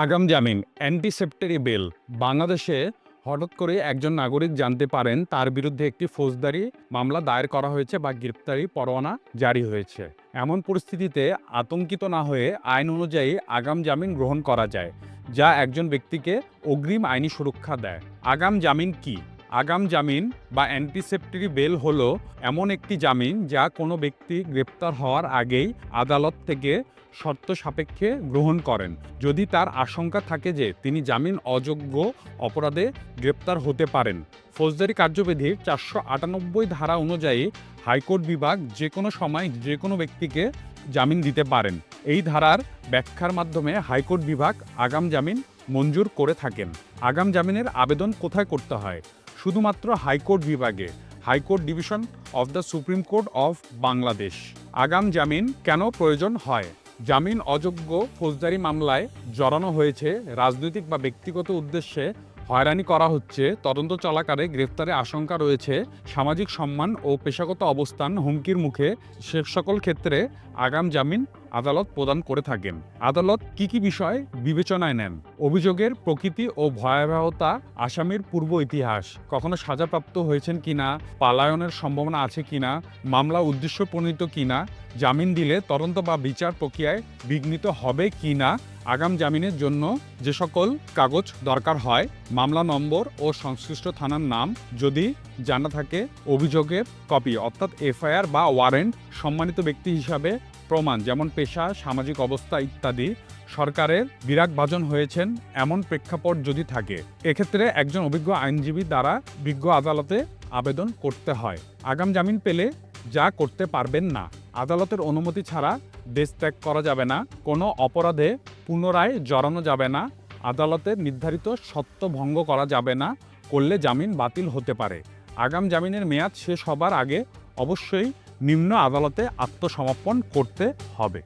আগাম জামিন অ্যান্টিসেপ্টারি বেল বাংলাদেশে হঠাৎ করে একজন নাগরিক জানতে পারেন তার বিরুদ্ধে একটি ফৌজদারি মামলা দায়ের করা হয়েছে বা গ্রেপ্তারি পরোয়ানা জারি হয়েছে। এমন পরিস্থিতিতে আতঙ্কিত না হয়ে আইন অনুযায়ী আগাম জামিন গ্রহণ করা যায়, যা একজন ব্যক্তিকে অগ্রিম আইনি সুরক্ষা দেয়। আগাম জামিন কি? আগাম জামিন বা অ্যান্টিসেপ্টারি বেল হল এমন একটি জামিন যা কোনো ব্যক্তি গ্রেপ্তার হওয়ার আগেই আদালত থেকে শর্ত সাপেক্ষে গ্রহণ করেন। যদি তার আশঙ্কা থাকে যে তিনি জামিন অযোগ্য অপরাধে গ্রেপ্তার হতে পারেন। ফৌজদারি কার্যবিধির চারশো আটানব্বই ধারা অনুযায়ী হাইকোর্ট বিভাগ যে কোনো সময় যে কোনো ব্যক্তিকে জামিন দিতে পারেন। এই ধারার ব্যাখ্যার মাধ্যমে হাইকোর্ট বিভাগ আগাম জামিন মঞ্জুর করে থাকেন। আগাম জামিনের আবেদন কোথায় করতে হয়? শুধুমাত্র হাইকোর্ট বিভাগে, high court division of the supreme court of Bangladesh. আগাম জামিন কেন প্রয়োজন হয়? জামিন অযোগ্য ফৌজদারি মামলায় জড়ানো হয়েছে রাজনৈতিক বা ব্যক্তিগত উদ্দেশ্যে হয়রানি করা হচ্ছে। তদন্ত চলাকালে গ্রেফতারের আশঙ্কা রয়েছে সামাজিক সম্মান ও পেশাগত অবস্থান হুমকির মুখে সে সকল ক্ষেত্রে আগাম জামিন আদালত প্রদান করে থাকেন। আদালত কি কি বিষয় বিবেচনায় নেন? অভিযোগের প্রকৃতি ও ভয়াবহতা আসামির পূর্ব ইতিহাস। কখনো সাজাপ্রাপ্ত হয়েছেন কিনা? পালায়নের সম্ভাবনা আছে কিনা? মামলা উদ্দেশ্য প্রণীত কিনা? জামিন দিলে তদন্ত বা বিচার প্রক্রিয়ায় বিঘ্নিত হবে কিনা? আগাম জামিনের জন্য যে সকল কাগজ দরকার হয়, মামলা নম্বর ও সংশ্লিষ্ট থানার নাম যদি জানা থাকে, অভিযোগের কপি, অর্থাৎ এফআইআর বা ওয়ারেন্ট সম্মানিত ব্যক্তি হিসাবে প্রমাণ, যেমন পেশা, সামাজিক অবস্থা ইত্যাদি, সরকারের বিরাগ ভাজন হয়েছেন এমন প্রেক্ষাপট যদি থাকে, এক্ষেত্রে একজন অভিজ্ঞ আইনজীবী দ্বারা বিজ্ঞ আদালতে আবেদন করতে হয়। আগাম জামিন পেলে যা করতে পারবেন না। আদালতের অনুমতি ছাড়া দেশ ত্যাগ করা যাবে না। কোনো অপরাধে পুনরায় জড়ানো যাবে না আদালতের নির্ধারিত সত্য ভঙ্গ করা যাবে না, করলে জামিন বাতিল হতে পারে। আগাম জামিনের মেয়াদ শেষ হবার আগে অবশ্যই নিম্ন আদালতে আত্মসমর্পণ করতে হবে।